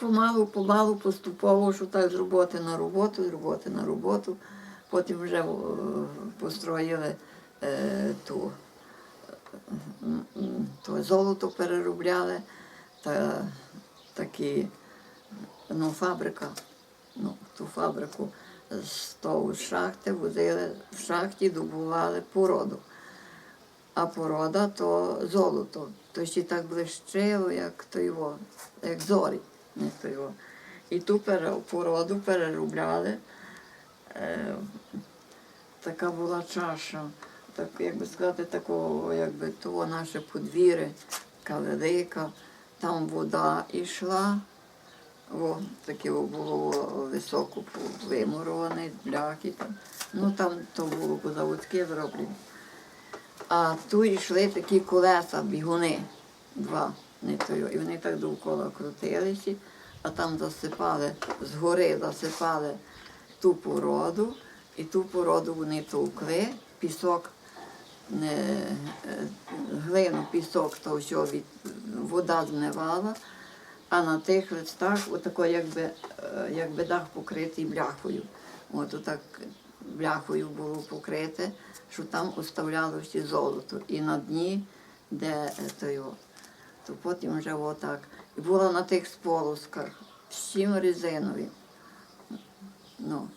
помалу, помалу, поступово, що так з роботи на роботу, з роботи на роботу. Потім вже е, построїли е, ту, то золото переробляли, та такі, ну, фабрика, ну, ту фабрику з того шахти возили, в шахті добували породу. А порода то золото. То ще так блищило, як то його, як зорі. То його. І ту породу переробляли. Е, така була чаша, так, як би сказати, такого, якби того наше подвір'я, така велика, там вода йшла. О, таке було високо вимуроване, бляхи там. Ну там то було по-заводськи зроблено. А тут йшли такі колеса, бігуни, два, не тою. І вони так довкола крутилися, а там засипали, згори засипали ту породу, і ту породу вони товкли, пісок, не, е, глину, пісок, то все від вода змивала, а на тих листах отако якби, е, якби дах покритий бляхою. От отак бляхою було покрите, що там оставляло всі золото. І на дні, де е, то його, то потім вже отак. І було на тих сполосках, всім резинові. Ну,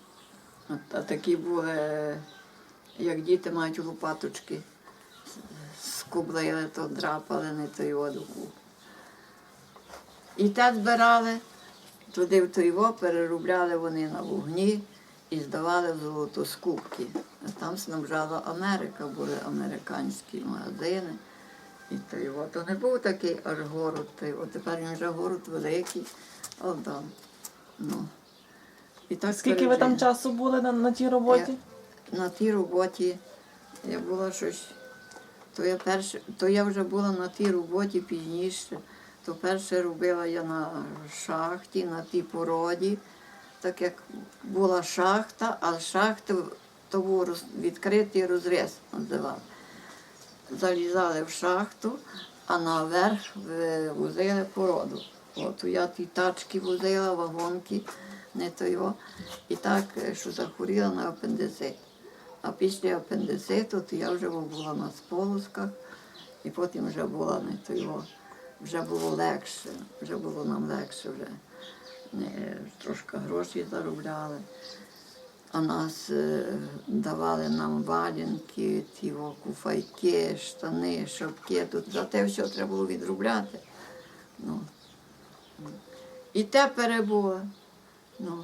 а такі були, як діти мають лопаточки, скублили, то драпали, не то його духу. І те збирали, туди в той його переробляли вони на вогні і здавали в золотоскупки. А там снабжала Америка, були американські магазини. І то його. То не був такий аж город, то його. тепер він вже город великий. О, там. Ну. І так Скільки ви там часу були на, на тій роботі? На тій роботі я була щось. То я перше, то я вже була на тій роботі пізніше. То перше робила я на шахті, на тій породі, так як була шахта, а з шахти то був роз- відкритий розріз називав. Залізали в шахту, а наверх возили породу. От я ті тачки возила, вагонки, не то його. І так, е, що захворіла на апендицит. А після апендициту то я вже була на сполосках, і потім вже була не то його. Вже було легше, вже було нам легше вже. Не, трошки гроші заробляли. А нас е, давали нам валянки, ті куфайки, штани, шапки. Тут за те все треба було відробляти. Ну. І те перебуває. Ну.